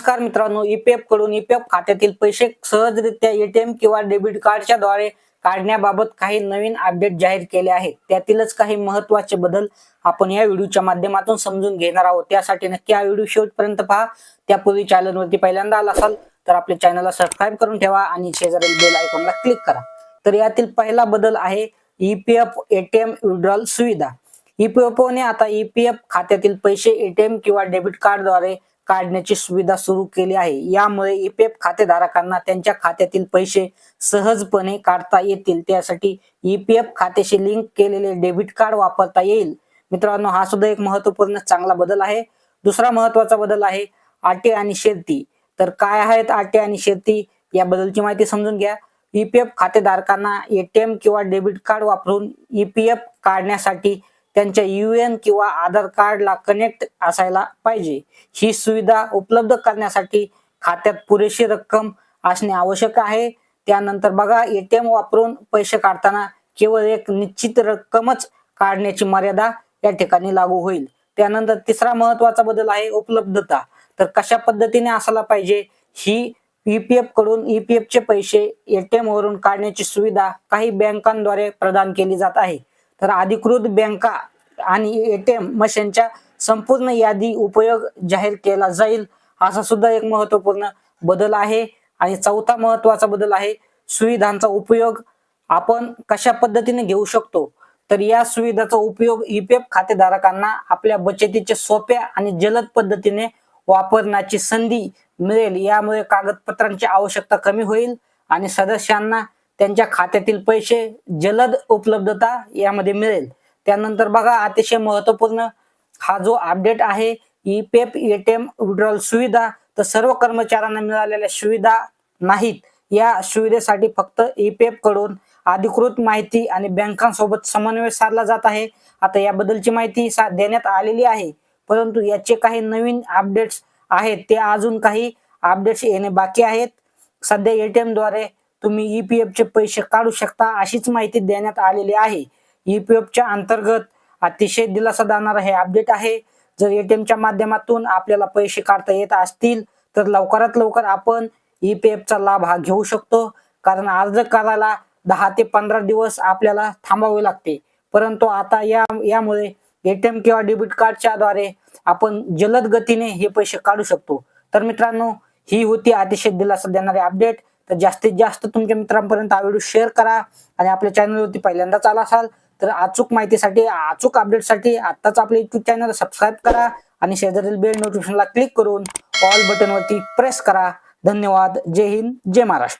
नमस्कार मित्रांनो ईपीएफकडून ईपीएफ खात्यातील पैसे सहजरित्या एटीएम किंवा डेबिट कार्डच्या द्वारे काढण्याबाबत काही नवीन अपडेट जाहीर केले आहेत. त्यातीलच काही महत्त्वाचे बदल आपण या व्हिडिओच्या माध्यमातून समजून घेणार आहोत. त्यासाठी नक्की हा व्हिडिओ शेवटपर्यंत पहा. त्यापूर्वी चॅनलवरती पहिल्यांदा आला असाल तर आपल्या चॅनलला सबस्क्राईब करून ठेवा आणि शेजारील बेल आयकॉनला क्लिक करा. तर यातील पहिला बदल आहे ईपीएफ एटीएम विड्रॉल सुविधा. ईपीएफओने आता ईपीएफ खात्यातील पैसे एटीएम किंवा डेबिट कार्डद्वारे काढण्याची सुविधा सुरू केली आहे. यामुळे ईपीएफ खातेधारकांना त्यांच्या खात्यातील पैसे सहजपणे काढता येतील. त्यासाठी ईपीएफ खात्याशी लिंक केलेले डेबिट कार्ड वापरता येईल. मित्रांनो हा सुद्धा एक महत्त्वपूर्ण चांगला बदल आहे. दुसरा महत्त्वाचा बदल आहे आटे आणि शेती. तर काय आहेत आटे आणि शेती या बदलची माहिती समजून घ्या. ईपीएफ खातेधारकांना एटीएम किंवा डेबिट कार्ड वापरून ईपीएफ काढण्यासाठी त्यांच्या युएन किंवा आधार कार्डला कनेक्ट असायला पाहिजे. ही सुविधा उपलब्ध करण्यासाठी खात्यात पुरेशी रक्कम असणे आवश्यक आहे. त्यानंतर बघा एटीएम वापरून पैसे काढताना केवळ एक निश्चित रक्कमच काढण्याची मर्यादा या ठिकाणी लागू होईल. त्यानंतर तिसरा महत्त्वाचा बदल आहे उपलब्धता. तर कशा पद्धतीने असायला पाहिजे? ही ईपीएफकडून ईपीएफ चे पैसे एटीएम वरून काढण्याची सुविधा काही बँकांद्वारे प्रदान केली जात आहे. तर अधिकृत बँका आणि एटीएम मशीनच्या संपूर्ण यादी उपयोग जाहीर केला जाईल. असा सुद्धा एक महत्त्वपूर्ण बदल आहे आणि चौथा महत्त्वाचा बदल आहे सुविधांचा उपयोग. आपण कशा पद्धतीने घेऊ शकतो? तर या सुविधाचा उपयोग ईपीएफ खातेधारकांना आपल्या बचतीचे सोप्या आणि जलद पद्धतीने वापरण्याची संधी मिळेल. यामुळे कागदपत्रांची आवश्यकता कमी होईल आणि सदस्यांना त्यांच्या खात्यातील पैसे जलद उपलब्धता यामध्ये मिळेल. त्यानंतर बघा अतिशय महत्त्वपूर्ण हा जो अपडेट आहे ई पेप एटीएम विड्रॉल सुविधा. तर सर्व कर्मचाऱ्यांना मिळालेल्या सुविधा नाहीत. या सुविधेसाठी फक्त ईपीएफकडून अधिकृत माहिती आणि बँकांसोबत समन्वय साधला जात आहे. आता याबद्दलची माहिती सा- देण्यात आलेली आहे. परंतु याचे काही नवीन अपडेट्स आहेत. ते अजून काही अपडेट्स येणे बाकी आहेत. सध्या एटीएमद्वारे तुम्ही ईपीएफचे पैसे काढू शकता अशीच माहिती देण्यात आलेली आहे. ईपीएफच्या अंतर्गत अतिशय दिलासा देणारा हे अपडेट आहे. जर एटीएमच्या माध्यमातून आपल्याला पैसे काढता येत असतील तर लवकरात लवकर आपण ईपीएफचा लाभ हा घेऊ शकतो. कारण अर्ज करायला दहा ते पंधरा दिवस आपल्याला थांबावे लागते. परंतु आता या यामुळे एटीएम किंवा डेबिट कार्डच्या द्वारे आपण जलद गतीने हे पैसे काढू शकतो. तर मित्रांनो ही होती अतिशय दिलासा देणारी अपडेट तर जास्तीत जास्त तुमच्या मित्रांपर्यंत हा व्हिडिओ शेअर करा आणि आपल्या चॅनलवरती पहिल्यांदाच आला असाल तर अचूक माहितीसाठी अचूक अपडेटसाठी आत्ताच आपले युट्यूब चॅनल सबस्क्राईब करा आणि शेजारील बेल नोटिफिकेशनला क्लिक करून ऑल बटनवरती प्रेस करा. धन्यवाद. जय हिंद. जय महाराष्ट्र.